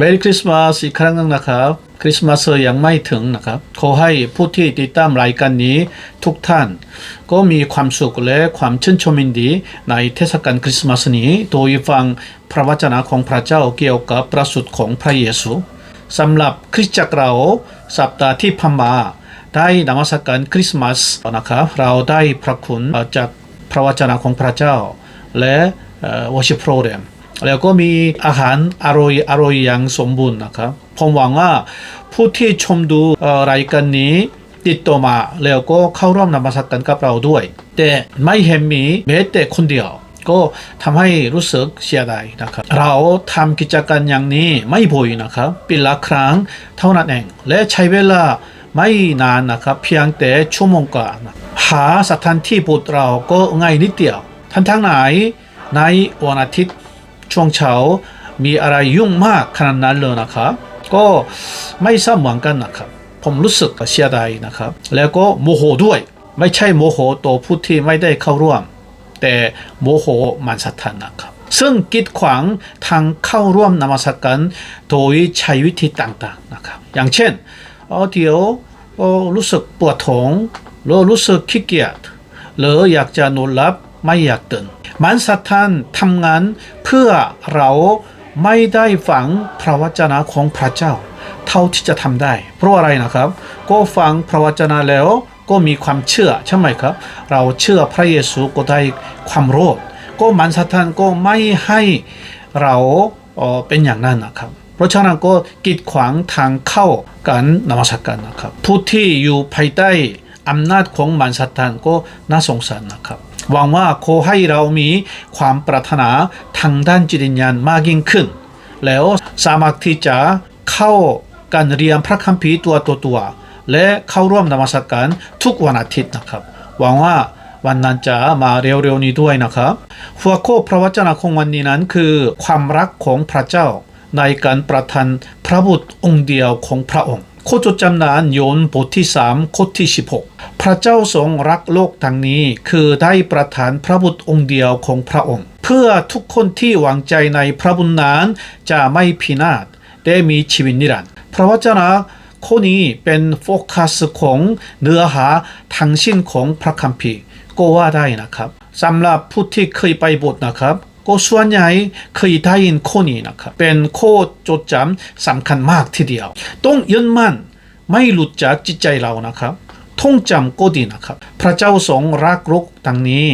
เบร y คริสต์มาสอีกครั้งหนึงนะครับคริสต์มาสยังไม่ถึงนะครับ ขอให้ผู้ที่ติดตามรายการนี้ทุกท่าน ก็มีความสุขและความชื่นชมยินดี ในเทศกาลคริสต์มาสนี้โดยฟังพระวจนะของพระเจ้าเกี่ยวกับประสูติของพระเยซูสำหรับคริสตจักรเราสัปดาห์ที่ผ่านมาได้นมัสการคริสต์มาสนะครับเราได้พระคุณจากพระวจนะของพระเจ้า และวอชิโปรแรม แล้วก็มีอาหารอร่อยอร่อยอย่างสมบูรณ์นะครับผมหวังว่าผู้ที่ชมดูรายการนี้ติดต่อมาแล้วก็เข้าร่วมนมัสการกับเราด้วย แต่ไม่เห็นมีแม้แต่คนเดียว ก็ทำให้รู้สึกเสียดายนะครับ เราทำกิจการอย่างนี้ไม่บ่อยนะครับปีละครั้งเท่านั้นเอง และใช้เวลาไม่นานนะครับ เพียงแต่ชั่วโมงกว่านะหาสถานที่โปรดเราก็ง่ายนิดเดียวท่านทั้งไหนในวันอาทิตย์ ช่วงเช้ามีอะไรยุ่งมากขนาดนั้นเลยนะครับ ก็ไม่ทราบเหมือนกันนะครับ ผมรู้สึกเสียดายนะครับ แล้วก็โมโหด้วย ไม่ใช่โมโหตัวผู้ที่ไม่ได้เข้าร่วม แต่โมโหมันสัทธานนะครับ ซึ่งกีดขวางทางเข้าร่วมนมัสการโดยใช้วิธีต่างๆนะครับ อย่างเช่นเออเดี๋ยวเอ่อรู้สึกปวดท้องหรือรู้สึกขี้เกียจหรืออยากจะนอนหลับไม่อยากตื่น มันสัทธานทำงานเพื่อเราไม่ได้ฟังพระวจนะของพระเจ้า เท่าที่จะทำได้ เพราะอะไรนะครับ ก็ฟังพระวจนะแล้วก็มีความเชื่อใช่ไหมครับ เราเชื่อพระเยซูก็ได้ความรอดก็มันสัทธานก็ไม่ให้เราเป็นอย่างนั้นนะครับเพราะฉะนั้นก็กีดขวางทางเข้าการนมัสการนะครับผู้ที่อยู่ภายใต้อำนาจของมารซาตานก็น่าสงสารนะครับ หวังว่าขอให้เรามีความปรารถนาทางด้านจิตวิญญาณมากยิ่งขึ้น แล้วสามารถที่จะเข้าการเรียนพระคัมภีร์ตัวตัวตัวและเข้าร่วมนมัสการทุกวันอาทิตย์นะครับ หวังว่าวันนั้นจะมาเร็วๆนี้ด้วยนะครับ หัวข้อพระวจนะของวันนี้นั้นคือ ความรักของพระเจ้าในการประทานพระบุตรองค์เดียวของพระองค์ โคจดจำนานโยนบทที่3ข้อที่ 16 พระเจ้าทรงรักโลกทั้งนี้ คือได้ประทานพระบุตรองค์เดียวของพระองค์ เพื่อทุกคนที่หวังใจในพระบุญนั้นจะไม่พินาศได้มีชีวิตนิรันดร์พระวจนะข้อนี้เป็นโฟกัสของเนื้อหาทั้งสิ้นของพระคัมภีร์ก็ว่าได้นะครับสำหรับผู้ที่เคยไปบทนะครับ ก็ส่วนใหญ่เคยได้ยินข้อนี้นะครับเป็นข้อจดจำสำคัญมากทีเดียว ต้องยึดมั่นไม่หลุดจากจิตใจเรานะครับท่องจำก็ดีนะครับ พระเจ้าทรงรักโลกดังนี้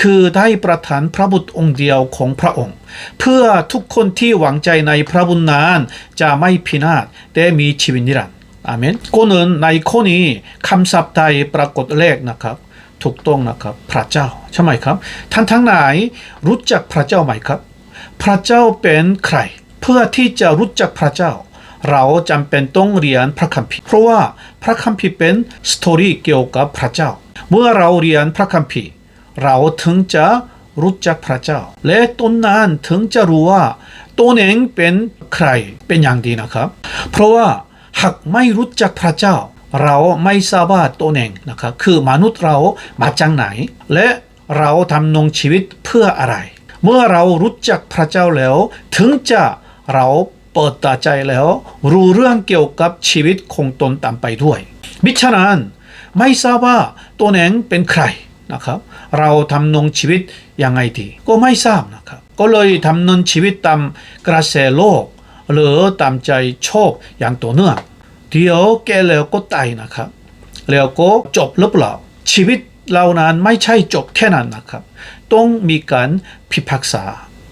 คือได้ประทานพระบุตรองค์เดียวของพระองค์ เพื่อทุกคนที่หวังใจในพระบุญนั้นจะไม่พินาศแต่มีชีวิตนิรันดร์อาเมนก็นั้นในข้อนี้คำศัพท์ไทยปรากฏแรกนะครับ ถูกต้องนะครับ พระเจ้าใช่ไหมครับ ท่านทั้งหลายรู้จักพระเจ้าไหมครับ พระเจ้าเป็นใคร เพื่อที่จะรู้จักพระเจ้า เราจำเป็นต้องเรียนพระคัมภีร์เพราะว่าพระคัมภีร์เป็นสตอรี่เกี่ยวกับพระเจ้า เมื่อเราเรียนพระคัมภีร์ เราถึงจะรู้จักพระเจ้า และตนนั้นถึงจะรู้ว่าตนเองเป็นใครเป็นอย่างดีนะครับ เพราะว่าหากไม่รู้จักพระเจ้า เราไม่ทราบว่าตนเองนะครับคือมนุษย์เรามาจากไหน และเราทำนงชีวิตเพื่ออะไร เมื่อเรารู้จักพระเจ้าแล้ว ถึงจะเราเปิดตาใจแล้ว รู้เรื่องเกี่ยวกับชีวิตของตนตามไปด้วย มิฉะนั้นไม่ทราบว่าตัวเองเป็นใครนะครับ เราทำนงชีวิตยังไงดีก็ไม่ทราบนะครับ ก็เลยทำนนชีวิตตามกระแสโลก หรือตามใจโชอบอย่างตัวเนื่อง เดี๋ยวแกแล้วก็ตายนะครับ แล้วก็จบหรือเปล่า ชีวิตเรานั้นไม่ใช่จบแค่นั้นนะครับ ต้องมีการพิพากษา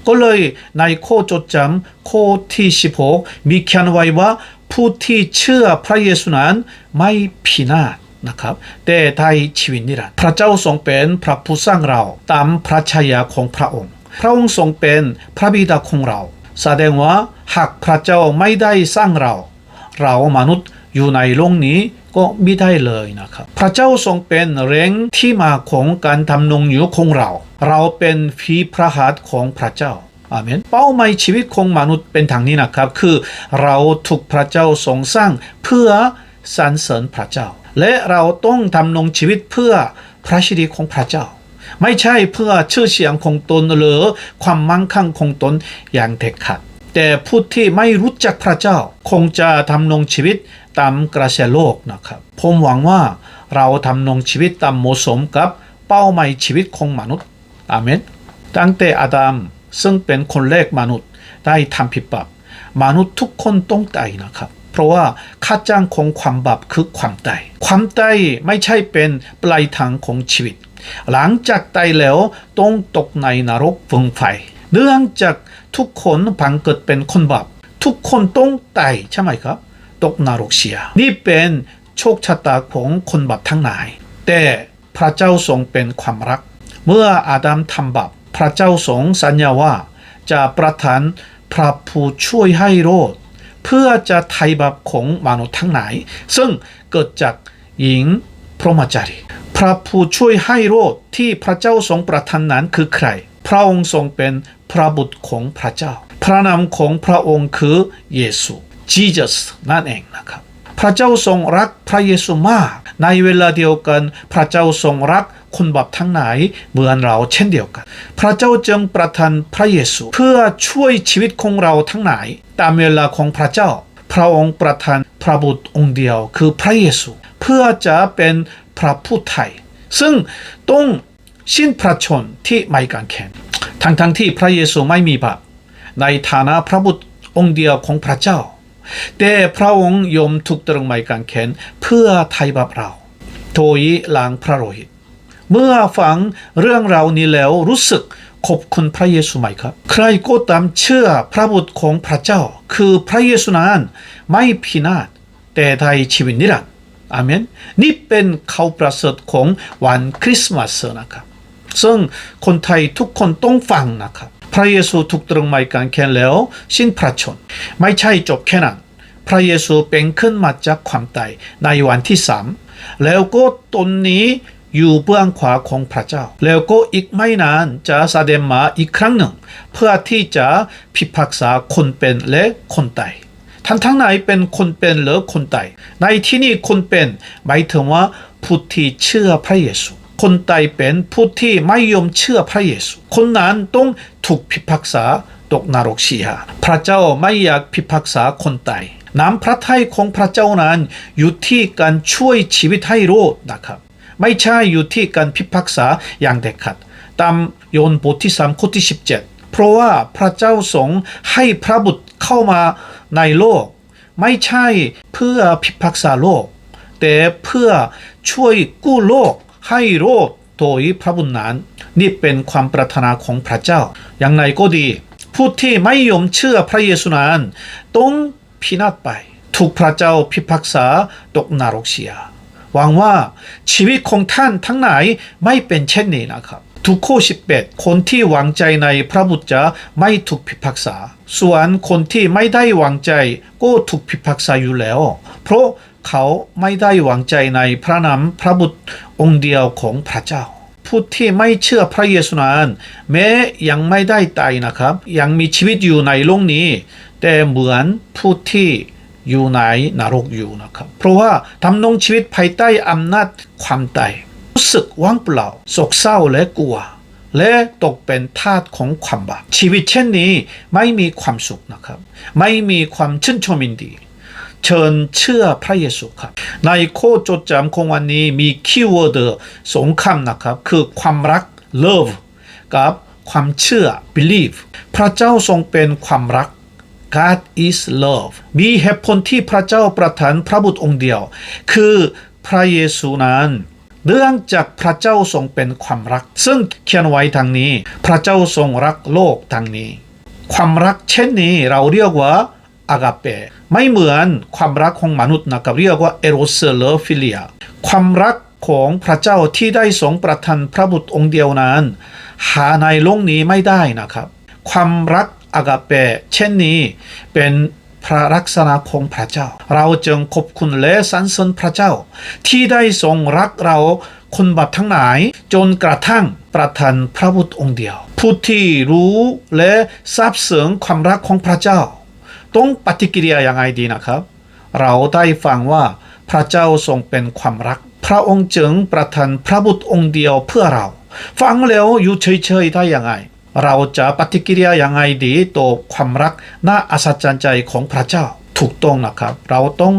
ก็เลยในข้อจดจำข้อที่ 16 มีเขียนไว้ว่าผู้ที่เชื่อพระเยซูนั้นไม่พินาศนะครับแต่ได้ชีวิตนิรันดร์พระเจ้าทรงเป็นพระผู้สร้างเราตามพระชายาของพระองค์ พระองค์ทรงเป็นพระบิดาของเรา แสดงว่าหากพระเจ้าไม่ได้สร้างเรา เรามนุษย์อยู่ในโลกนี้ก็ไม่ได้เลยนะครับ พระเจ้าทรงเป็นแรงที่มาของการทำนงอยู่ของเรา เราเป็นฝีพระหัตถ์ของพระเจ้าอาเมนเป้าหมายชีวิตของมนุษย์เป็นทางนี้นะครับ คือเราถูกพระเจ้าทรงสร้างเพื่อสรรเสริญพระเจ้า และเราต้องทำนงชีวิตเพื่อพระชิริของพระเจ้า ไม่ใช่เพื่อชื่อเสียงของตนหรือความมั่งคั่งของตนอย่างเด็ดขาด แต่ผู้ที่ไม่รู้จักพระเจ้า คงจะทำนงชีวิตตามกระแสโลกนะครับ ผมหวังว่าเราทำนงชีวิตตามเหมาะสมกับเป้าหมายชีวิตของมนุษย์ อาเมน ตั้งแต่อาดัมซึ่งเป็นคนแรกมนุษย์ได้ทำผิดบาปมนุษย์ทุกคนต้องตายนะครับ เพราะว่าค่าจ้างของความบาปคือความตายความตายไม่ใช่เป็นปลายทางของชีวิต หลังจากตายแล้วต้องตกในนรกพึงไฟ เนื่องจากทุกคนพังเกิดเป็นคนบาปทุกคนต้องตายใช่ไหมครับ ตกนรกเสีย นี่เป็นโชคชะตาของคนบาปทั้งหลาย แต่พระเจ้าทรงเป็นความรัก เมื่ออาดัมทำบาปพระเจ้าทรงสัญญาว่า จะประทานพระผู้ช่วยให้รอดเพื่อจะไถ่บาปของมนุษย์ทั้งหลาย ซึ่งเกิดจากหญิงพรหมจารีพระผู้ช่วยให้รอดที่พระเจ้าทรงประทานนั้นคือใคร พระองค์ทรงเป็น พระบุตรของพระเจ้า พระนามของพระองค์คือเยซู Jesus นั่นเองนะครับพระเจ้าทรงรักพระเยซูมาก ในเวลาเดียวกัน พระเจ้าทรงรักคนบาปทั้งหลายเหมือนเราเช่นเดียวกัน พระเจ้าจึงประทานพระเยซู เพื่อช่วยชีวิตของเราทั้งหลาย ตามเวลาของพระเจ้า พระองค์ประทานพระบุตรองค์เดียวคือพระเยซู เพื่อจะเป็นพระผู้ไถ่ซึ่งต้องสิ้นพระชนที่ไม่กางแขน ทั้งทั้งๆที่พระเยซูไม่มีบาปในฐานะพระบุตรองค์เดียวของพระเจ้า แต่พระองค์ยอมถูกตรึงไม้กางเขนเพื่อไถ่บาปเราโดยหลังพระโลหิต เมื่อฟังเรื่องเรานี้แล้วรู้สึกขอบคุณพระเยซูไหมครับ ใครก็ตามเชื่อพระบุตรของพระเจ้า คือพระเยซูนั้นไม่พินาศแต่ได้ชีวิตนิรันดร์อเมน นี่เป็นข่าวประเสริฐของวันคริสต์มาสนะครับ ซึ่งคนไทยทุกคนต้องฟังนะครับพระเยซูถูกตรึงไม้กางเขนแล้ว สิ้นพระชน ไม่ใช่จบแค่นั้น พระเยซูเป็นขึ้นมาจากความตายในวันที่สามแล้วก็ตนนี้อยู่เบื้องขวาของพระเจ้า แล้วก็อีกไม่นานจะแสดงมาอีกครั้งหนึ่ง เพื่อที่จะพิพากษาคนเป็นและคนตายท่านทั้งหลายเป็นคนเป็นหรือคนตายในที่นี้คนเป็นหมายถึงว่าผู้ที่เชื่อพระเยซู คนตายเป็นผู้ที่ไม่ยอมเชื่อพระเยซู คนนั้นต้องถูกพิพากษาตกนรกเสียพระเจ้าไม่อยากพิพากษาคนตายน้ำพระทัยของพระเจ้านั้นอยู่ที่การช่วยชีวิตให้รอดนะครับ ไม่ใช่อยู่ที่การพิพากษาอย่างเด็ดขาดตามโยนบทที่3ข้อที่ 17 เพราะว่าพระเจ้าทรงให้พระบุตรเข้ามาในโลก ไม่ใช่เพื่อพิพากษาโลก แต่เพื่อช่วยกู้โลก ให้โลกโดยพระบุญนั้นนี่เป็นความปรารถนาของพระเจ้า อย่างไรก็ดี ผู้ที่ไม่ยอมเชื่อพระเยซูนั้นต้องพินาศไป ถูกพระเจ้าพิพากษาตกนรกเสียหวังว่าชีวิตของท่านทั้งหลายไม่เป็นเช่นนี้นะครับทุกข้อ18คนที่หวังใจในพระบุตรจะไม่ถูกพิพากษา ส่วนคนที่ไม่ได้หวังใจก็ถูกพิพากษาอยู่แล้ว เพราะ เขาไม่ได้หวังใจในพระนามพระบุตรองค์เดียวของพระเจ้า ผู้ที่ไม่เชื่อพระเยซูนั้นแม้ยังไม่ได้ตายนะครับ ยังมีชีวิตอยู่ในโลกนี้ แต่เหมือนผู้ที่อยู่ในนรกอยู่นะครับ เพราะว่าทำนงชีวิตภายใต้อำนาจความตายรู้สึกว่างเปล่าโศกเศร้าและกลัว และตกเป็นทาสของความบาปชีวิตเช่นนี้ไม่มีความสุขนะครับ ไม่มีความชื่นชมยินดี เชิญเชื่อพระเยซูครับในโคจดจำของวันนี้มีคีย์เวิร์ดสองคำนะครับ คือความรัก love กับความเชื่อ believe พระเจ้าทรงเป็นความรัก God is love มีเหตุผลที่พระเจ้าประทานพระบุตรองค์เดียว คือพระเยซูนั้นเนื่องจากพระเจ้าทรงเป็นความรัก ซึ่งเขียนไว้ทางนี้ พระเจ้าทรงรักโลกทางนี้ ความรักเช่นนี้เราเรียกว่า อากาเปไม่เหมือนความรักของมนุษย์นะครับเรียกว่าเอโรเซเลฟิเลียความรักของพระเจ้าที่ได้ทรงประทานพระบุตรองค์เดียวนั้น หาในโลกนี้ไม่ได้นะครับ ความรักอากาเปเช่นนี้เป็นพระลักษณะของพระเจ้า เราจึงขอบคุณและสรรเสริญพระเจ้า ที่ได้ทรงรักเราคนบาปทั้งหลายจนกระทั่งประทานพระบุตรองค์เดียว ผู้ที่รู้และทราบซึ้งความรักของพระเจ้า ต้องปฏิกิริยาอย่างไรดีนะครับ เราได้ฟังว่าพระเจ้าทรงเป็นความรัก พระองค์จึงประทานพระบุตรองค์เดียวเพื่อเรา ฟังแล้วอยู่เฉยๆได้ยังไง เราจะปฏิกิริยายังไงดีต่อความรักน่าอัศจรรย์ใจของพระเจ้าถูกต้องนะครับ เราต้อง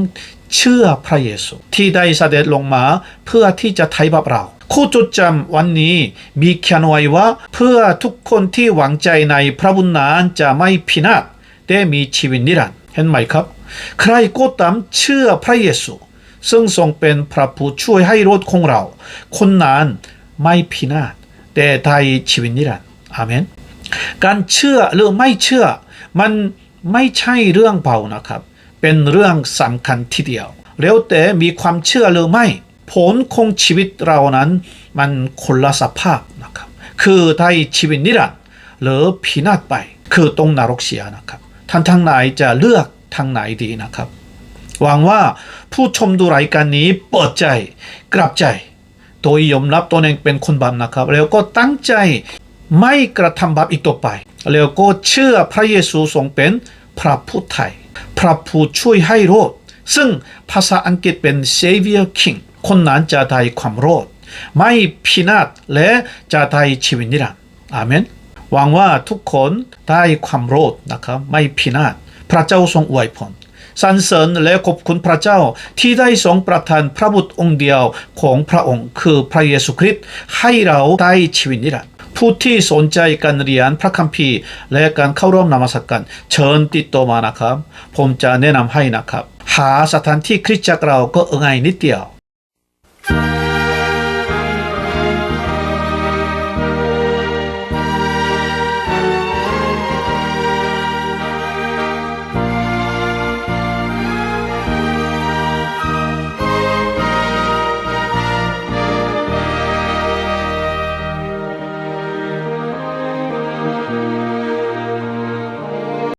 เชื่อพระเยซู ที่ได้เสด็จลงมาเพื่อที่จะไถ่บาปเราคู่จดจำวันนี้มีเขียนไว้ว่า เพื่อทุกคนที่หวังใจในพระบุญนั้นจะไม่พินาศ แต่มีชีวิตนิรันดร์เห็นไหมครับ ใครก็ตามเชื่อพระเยซูซึ่งทรงเป็นพระผู้ช่วยให้รอดของเรา คนนั้นไม่พินาศแต่ได้ชีวิตนิรันดร์อาเมน การเชื่อหรือไม่เชื่อ มันไม่ใช่เรื่องเบานะครับ เป็นเรื่องสำคัญทีเดียว แล้วแต่มีความเชื่อหรือไม่ ผลของชีวิตเรานั้น มันคนละสภาพนะครับ คือได้ชีวิตนิรันดร์หรือพินาศไป คือตรงนรกเสียนะครับ ท่านทางไหนจะเลือกทางไหนดีนะครับ หวังว่าผู้ชมดูรายการนี้เปิดใจกลับใจ โดยยอมรับตัวเองเป็นคนบาปนะครับ แล้วก็ตั้งใจไม่กระทำบาปอีกต่อไป แล้วก็เชื่อพระเยซูทรงเป็นพระผู้ไถ่พระผู้ช่วยให้รอดซึ่งภาษาอังกฤษเป็น Savior King คนนั้นจะได้ความรอดไม่พินาศและจะได้ชีวิตนิรันดร์อาเมน หวังว่าทุกคนได้ความรอดนะครับไม่พินาศพระเจ้าทรงอวยพรสรรเสริญและขอบคุณพระเจ้าที่ได้ทรงประทานพระบุตรองค์เดียวของพระองค์คือพระเยซูคริสต์ให้เราได้ชีวิตนิรันดร์ผู้ที่สนใจการเรียนพระคัมภีร์ และการเข้าร่วมนมัสการเชิญติดต่อมานะครับ ผมจะแนะนำให้นะครับ หาสถานที่คริสตจักรเราก็ง่ายนิดเดียว